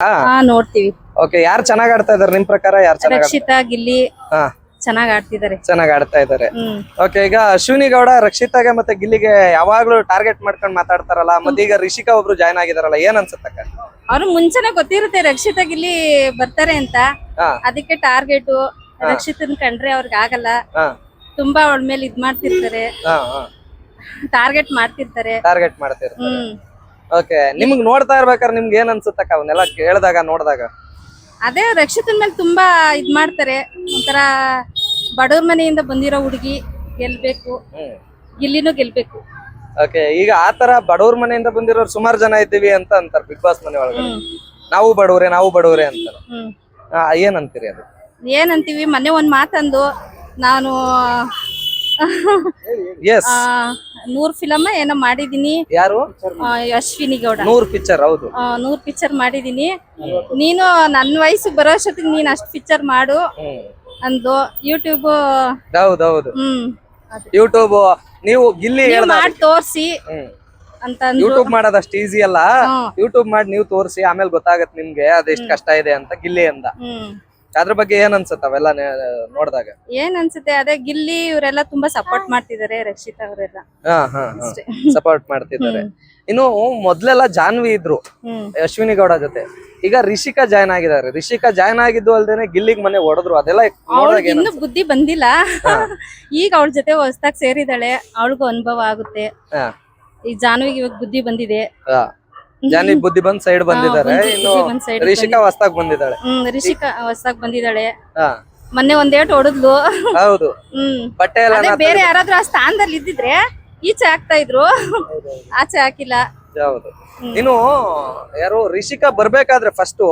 ಹಾ. ನೋಡ್ತೀವಿ. ಓಕೆ ಯಾರು ಚೆನ್ನಾಗ್ ಆಡ್ತಾ ಇದಾರೆ? ನಿಮ್ ಪ್ರಕಾರ ಯಾರು ಚೆನ್ನಾಗ್ ರಕ್ಷಿತಾ ಗಿಲ್ಲಿ ಹಾ. ಚೆನ್ನಾಗ್ ಆಡ್ತಿದ್ದಾರೆ. ಚೆನ್ನಾಗ್ ಆಡ್ತಾ ಇದಾರೆ. ಹ್ಮ್. ಓಕೆ ಈಗ ಅಶ್ವಿನಿ ಗೌಡ ರಕ್ಷಿತಾಗೆ ಮತ್ತೆ ಗಿಲ್ಲಿಗೆ ಯಾವಾಗ್ಲೂ ಟಾರ್ಗೆಟ್ ಮಾಡ್ಕೊಂಡ್ ಮಾತಾಡ್ತಾರಲ್ಲ ಮತ್ತೆ ಈಗ ರಿಷಿಕಾ ಒಬ್ರು ಜಾಯ್ನ್ ಆಗಿದಾರಲ್ಲ ಏನ್ ಅನ್ಸುತ್ತಕ್ಕ ಅವ್ರು ಮುಂಚೆನೆ ಗೊತ್ತಿರುತ್ತೆ ರಕ್ಷಿತಾ ಗಿಲ್ಲಿ ಬರ್ತಾರೆ ಅಂತ. ಹಾ. ಅದಕ್ಕೆ ಟಾರ್ಗೆಟ್ ರಕ್ಷಿತನ್ ಕಂಡ್ರೆ ಅವ್ರಿಗೆ ಆಗಲ್ಲ. ಹಾ. ತುಂಬಾ ಅವಳ ಮೇಲೆ ಇದ್ ಮಾಡ್ತಿರ್ತಾರೆ. ಹಾ ಟಾರ್ಗೆಟ್ ಮಾಡ್ತಿರ್ತಾರೆ. ಟಾರ್ಗೆಟ್ ಮಾಡ್ತಿರ್ತಾರೆ. ಹ್ಮ್. ಓಕೆ ನಿಮ್ಗ್ ನೋಡ್ತಾ ಇರ್ಬೇಕಾದ್ರೆ ನಿಮ್ಗೆ ಏನ್ ಅನ್ಸುತ್ತಕ್ಕ ಅವನ್ನೆಲ್ಲ ಕೇಳಿದಾಗ ನೋಡಿದಾಗ? ಅದೇ ರಕ್ಷಿತನ್ ಮೇಲೆ ತುಂಬಾ ಇದ್ ಮಾಡ್ತಾರೆ. ಒಂಥರ ಬಡವ್ರ ಮನೆಯಿಂದ ಬಂದಿರೋ ಹುಡುಗಿ ಗೆಲ್ಬೇಕು. ಇಲ್ಲಿನೂ ಗಿಲ್ಲಿನೂ ಗೆಲ್ಬೇಕು. ಓಕೆ ಈಗ ಆತರ ಬಡವ್ರ ಮನೆಯಿಂದ ಬಂದಿರೋರು ಸುಮಾರು ಜನ ಇದ್ದೀವಿ ಅಂತ ಅಂತಾರೆ ಬಿಗ್ ಬಾಸ್ ಮನೆ ಒಳಗಡೆ. ನಾವು ಬಡವ್ರೆ ನಾವು ಬಡವ್ರೆ ಅಂತಾರೆ. ಏನಂತೀರಿ ಆ, ಏನ್ ಅಂತೀರಿ ಅದು? ಏನಂತೀವಿ ಮೊನ್ನೆ ಒಂದ್ ಮಾತಂದು ನಾನು ಎಸ್ ನೂರ್ ಫಿಲಮ್ ಏನೋ ಮಾಡಿದೀನಿ. ಯಾರು? ಅಶ್ವಿನಿ ಗೌಡ. ನೂರ್ ಪಿಕ್ಚರ್ ಹೌದು. ನೂರ್ ಪಿಕ್ಚರ್ ಮಾಡಿದೀನಿ. ನೀನು ನನ್ನ ವಯಸ್ಸು ಬರೋ ಅಷ್ಟೊತ್ತಿಗೆ ನೀನ್ ಅಷ್ಟ್ ಪಿಕ್ಚರ್ ಮಾಡು. ಅಂದು ಯೂಟ್ಯೂಬ್ ಹೌದೌದು ಹ್ಮ್. ಯೂಟ್ಯೂಬ್ ನೀವು ಗಿಲ್ಲಿ ಮಾಡಿ ತೋರ್ಸಿ ಅಂತ ಯೂಟ್ಯೂಬ್ ಮಾಡೋದಷ್ಟು ಈಸಿ ಅಲ್ಲ. ಯೂಟ್ಯೂಬ್ ಮಾಡಿ ನೀವು ತೋರಿಸಿ ಆಮೇಲೆ ಗೊತ್ತಾಗತ್ತೆ ನಿಮ್ಗೆ ಅದೆಷ್ಟು ಕಷ್ಟ ಇದೆ ಅಂತ ಗಿಲ್ಲಿ ಅಂದ. ಅದ್ರ ಬಗ್ಗೆ ಏನ್ ಅನ್ಸುತ್ತೆ ಅವೆಲ್ಲ ನೋಡಿದಾಗ? ಏನ್ ಅನ್ಸುತ್ತೆ ಅದೇ ಗಿಲ್ಲಿ ಇವರೆಲ್ಲ ತುಂಬಾ ಸಪೋರ್ಟ್ ಮಾಡ್ತಿದಾರೆ ರಕ್ಷಿತಾ ಅವರೆಲ್ಲ. ಹಾ ಹಾ ಅಷ್ಟೇ. ಸಪೋರ್ಟ್ ಮಾಡ್ತಿದ್ದಾರೆ ಇನ್ನು ಮೊದ್ಲೆಲ್ಲ ಜಾನ್ವಿ ಇದ್ರು ಅಶ್ವಿನಿ ಗೌಡ ಜೊತೆ. ಈಗ ರಿಷಿಕಾ ಜಾಯ್ನ್ ಆಗಿದ್ದಾರೆ. ರಿಷಿಕಾ ಜಾಯ್ನ್ ಆಗಿದ್ದು ಅಲ್ದೇನೆ ಗಿಲ್ಲಿಗ್ ಮನೆ ಹೊಡೆದ್ರು ಅದೆಲ್ಲ ಇನ್ನು ಅವಳಿಗೆ ಏನ್ ಬುದ್ಧಿ ಬಂದಿಲ್ಲ. ಈಗ ಅವಳ ಜೊತೆ ಹೊಸ್ದಾಗ್ ಸೇರಿದಾಳೆ ಅವಳಿಗೂ ಅನುಭವ ಆಗುತ್ತೆ. ಈ ಜಾನ್ವಿಗೆ ಇವಾಗ ಬುದ್ಧಿ ಬಂದಿದೆ. ಹಾ. ಜಾನ್ವಿ ಬುದ್ಧಿ ಬಂದ್ ಸೈಡ್ ಬಂದಿದ್ದಾರೆ. ಇನ್ನು ರಿಷಿಕಾ ಹೊಸ್ತಾಗ್ ಬಂದಿದ್ದಾಳೆ. ಹ್ಮ್ ರಿಷಿಕಾ ಹೊಸ್ತಾಗ್ ಬಂದಿದ್ದಾಳೆ. ಮೊನ್ನೆ ಒಂದೇಟ್ ಹೊಡದ್ಲು. ಹೌದು. ಹ್ಮ್. ಬಟ್ಟೆ ಎಲ್ಲ ಬೇರೆ ಯಾರಾದ್ರೂ ಆ ಸ್ಥಾನದಲ್ಲಿ ಇದ್ದಿದ್ರೆ ಈಚೆ ಹಾಕ್ತಾ ಇದ್ರು. ಆಚೆ ಹಾಕಿಲ್ಲ. ಹೌದು. ಇನ್ನು ಯಾರು ರಿಷಿಕಾ ಬರ್ಬೇಕಾದ್ರೆ ಫಸ್ಟ್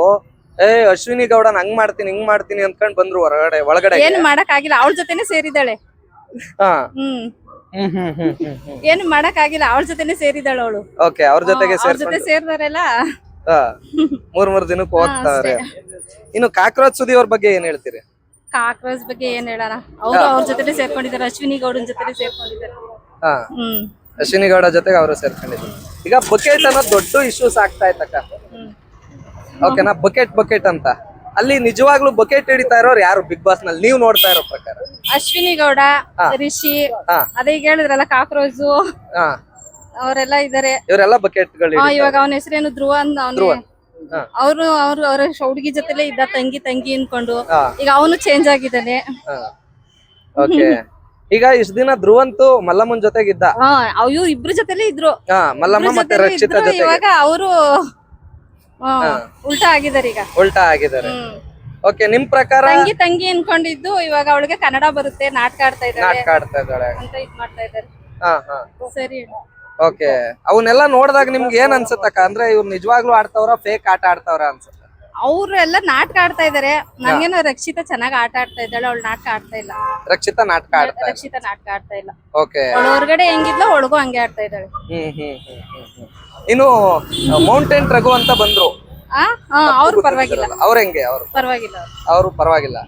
ಏ ಅಶ್ವಿನಿ ಗೌಡ ಹಂಗ್ ಮಾಡ್ತೀನಿ ಹಿಂಗ್ ಮಾಡ್ತೀನಿ ಅನ್ಕೊಂಡ್ ಬಂದ್ರು ಹೊರಗಡೆ ಒಳಗಡೆ ಏನ್ ಮಾಡಕ್ ಆಗಿಲ್ಲ ಅವಳ ಜೊತೆನೆ ಸೇರಿದಾಳೆ ಹಾ. ಹ್ಮ್ ಹ್ಮ್ ಹ್ಮ್ ಹ್ಮ್ ಹ್ಮ್. ಹ್ಮ್ ಏನು ಮಾಡಕ್ ಆಗಿಲ್ಲ ಅವ್ರ ಜೊತೆನೆ ಸೇರಿದಾಳ ಅವಳು. ಓಕೆ ಅವ್ರ ಜೊತೆಗೆ ಅವ್ರ ಜೊತೆ ಸೇರ್ಕೊಂಡು ಸೇರಿದಾರೆಲ್ಲ ಹಾ ಮೂರ್ ಮೂರ್ ದಿನಕ್ಕೆ ಹೋಗ್ತಾರೆ. ಇನ್ನು ಕಾಕ್ರೋಚ್ ಸುದಿ ಅವ್ರ ಬಗ್ಗೆ ಏನ್ ಹೇಳ್ತೀರಿ? ಕಾಕ್ರೋಚ್ ಬಗ್ಗೆ ಏನ್ ಹೇಳೋಣ ಅವ್ರು ಅವ್ರ ಜೊತೆನೆ ಸೇರ್ಕೊಂಡಿದ್ದಾರೆ ಅಶ್ವಿನಿ ಗೌಡನ್ ಜೊತೆನೆ ಸೇರ್ಕೊಂಡಿದ್ದಾರೆ. ಹಾ. ಹ್ಮ್. ಅಶ್ವಿನಿ ಗೌಡ ಜೊತೆಗೆ ಅವರು ಸೇರ್ಕೊಂಡಿದ್ರು ಈಗ ಬಕೆಟ್ ಅನ್ನೋ ದೊಡ್ಡ ಇಶ್ಯೂಸ್ ಆಗ್ತಾ ಇತ್ತಕ್ಕ. ಹ್ಮ್. ಓಕೆನಾ ಬಕೆಟ್ ಬಕೆಟ್ ಅಂತ. ಅಲ್ಲಿ ನಿಜವಾಗ್ಲೂ ಬಕೆಟ್ ಹಿಡಿತಾ ಇರೋರು ಯಾರು ಬಿಗ್ ಬಾಸ್ನಲ್ಲಿ? ನೀವು ನೋಡ್ತಾ ಇರೋ ಪ್ರಕಾರ. ಅಶ್ವಿನಿ ಗೌಡ ರಿಷಿ ಹಾ. ಅದೇ ಈಗ ಹೇಳಿದ್ರಲ್ಲ ಕಾಕ್ರೋಜು. ಹಾ. ಅವರೆಲ್ಲ ಇದಾರೆ. ಇವರೆಲ್ಲ ಬಕೆಟ್ಗಳು ಆ, ಇವಾಗ ಅವನ ಹೆಸರೇನು ಧ್ರುವ ಅಂತ ಅವನು ಹಾ. ಅವರು ಅವ್ರು ಅವ್ರ ಹುಡುಗಿ ಜೊತೆಲೆ ಇದ್ದ ತಂಗಿ ತಂಗಿ ಅನ್ಕೊಂಡು. ಹಾ. ಈಗ ಅವನು ಚೇಂಜ್ ಆಗಿದ್ದಾನೆ. ಓಕೆ ಈಗ ಇಷ್ಟ ದಿನ ಧ್ರುವಂತು ಮಲ್ಲಮ್ಮನ್ ಜೊತೆಗಿದ್ದ? ಹಾ ಇವ್ರು ಇಬ್ರು ಜೊತೆಲೆ ಇದ್ರು. ಹಾ ಮಲ್ಲಮ್ಮ ಇಬ್ರು ಮತ್ತೆ ಜೊತೆಲೆ ರಕ್ಷಿತಾ ಇದ್ರು, ಜೊತೆಗೆ. ಇವಾಗ ಅವರು ಉಲ್ಟಾ ಆಗಿದ್ದಾರೆ ಈಗ. ಉಲ್ಟಾ ಆಗಿದ್ದಾರೆ. ಹ್ಮ್. ಓಕೆ ನಿಮ್ ಪ್ರಕಾರ? ತಂಗಿ ತಂಗಿ ಅನ್ಕೊಂಡಿದ್ದು ಇವಾಗ ಅವಳಿಗೆ ಕನ್ನಡ ಬರುತ್ತೆ ನಾಟಕ ಆಡ್ತಾ ಇದ್ದಾರೆ ನಾಟಕ ಆಡ್ತಾ ಇದ್ದಾಳೆ. ಅಂತ ಇದ್ ಮಾಡ್ತಾ ಇದ್ದಾರೆ. ಹಾ ಹಾ. ಸರಿ ಓಕೆ ಅವನ್ನೆಲ್ಲ ನೋಡಿದಾಗ ನಿಮ್ಗೆ ಏನ್ ಅನ್ಸುತ್ತಕ್ಕ ಅಂದ್ರೆ ಇವ್ರು ನಿಜವಾಗ್ಲೂ ಆಡ್ತಾವ್ರ ಫೇಕ್ ಆಟ ಆಡ್ತಾವ್ರ ಅನ್ಸುತ್ತೆ? ಅವ್ರು ಎಲ್ಲ ನಾಟಕ ಆಡ್ತಾ ಇದಾರೆ ನಂಗೇನೋ ರಕ್ಷಿತಾ ಚೆನ್ನಾಗಿ ಆಟ ಆಡ್ತಾ ಇದ್ದಾಳೆ ಅವಳು ನಾಟಕ ಆಡ್ತಾ ಇಲ್ಲ. ರಕ್ಷಿತಾ ನಾಟಕ ಆಡ್ತಾ ರಕ್ಷಿತಾ ನಾಟಕ ಆಡ್ತಾ ಇಲ್ಲ. ಓಕೆ ಅವಳು ಹೊರಗಡೆ ಹೆಂಗಿದ್ಲೋ ಒಳಗೂ ಹಂಗೆ ಆಡ್ತಾ ಇದ್ದಾಳೆ. ಹ್ಮ್ ಹ್ಮ್ ಹ್ಮ್ ಹ್ಮ್ ಹ್ಮ್. ಇನ್ನು ಮೌಂಟೇನ್ ರಘು ಅಂತ ಬಂದ್ರು. ಅವ್ರು ಪರವಾಗಿಲ್ಲ. ಅವ್ರ ಹೆಂಗೆ? ಅವ್ರು? ಪರವಾಗಿಲ್ಲ ಅವ್ರು. ಪರವಾಗಿಲ್ಲ.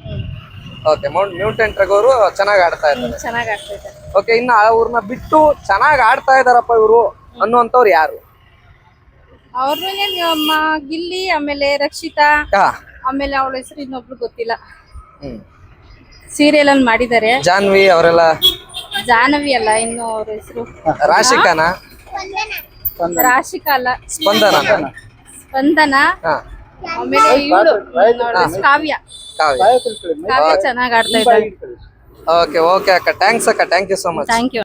ಓಕೆ ಮೌಂಟ್ ಮ್ಯೂಟೆಂಟ್ ರಗೋರು ಚೆನ್ನಾಗಿ ಆಡ್ತಾ ಇದ್ದಾರೆ. ಚೆನ್ನಾಗಿ ಆಡ್ತಾ ಇದ್ದಾರೆ. ಓಕೆ ಇನ್ನು ಅವ್ರನ್ನ ಬಿಟ್ಟು ಚೆನ್ನಾಗಿ ಆಡ್ತಾ ಇದಾರಪ್ಪ ಇವರು ಅನ್ನುವಂಥವ್ರು ಯಾರು? ಅವ್ರ ಮೇಲೆ ನಿಮ್ಮ ಗಿಲ್ಲಿ ಆಮೇಲೆ ರಕ್ಷಿತಾ ಆಮೇಲೆ ಅವಳ ಹೆಸರು ಇನ್ನೊಬ್ರು ಗೊತ್ತಿಲ್ಲ. ಸೀರಿಯಲ್ ಅಲ್ಲಿ ಮಾಡಿದ್ದಾರೆ. ಜಾನ್ವಿ ಅವರೆಲ್ಲ? ಜಾನ್ವಿ ಅಲ್ಲ ಇನ್ನು ಅವ್ರ ಹೆಸರು. ರಾಶಿಕಾನ? ರಾಶಿಕಾ ಅಲ್ಲ. ಸ್ಪಂದನ. ಹಾ. ಆಮೇಲೆ ಇವಳು ಕಾವ್ಯ. ಕಾವ್ಯ. ಚೆನ್ನಾಗಿ ಆಡ್ತಾ ಇದ್ದಾರೆ ಓಕೆ ಓಕೆ ಅಕ್ಕ. ಥ್ಯಾಂಕ್ಸ್ ಅಕ್ಕ. Thank you so much thank you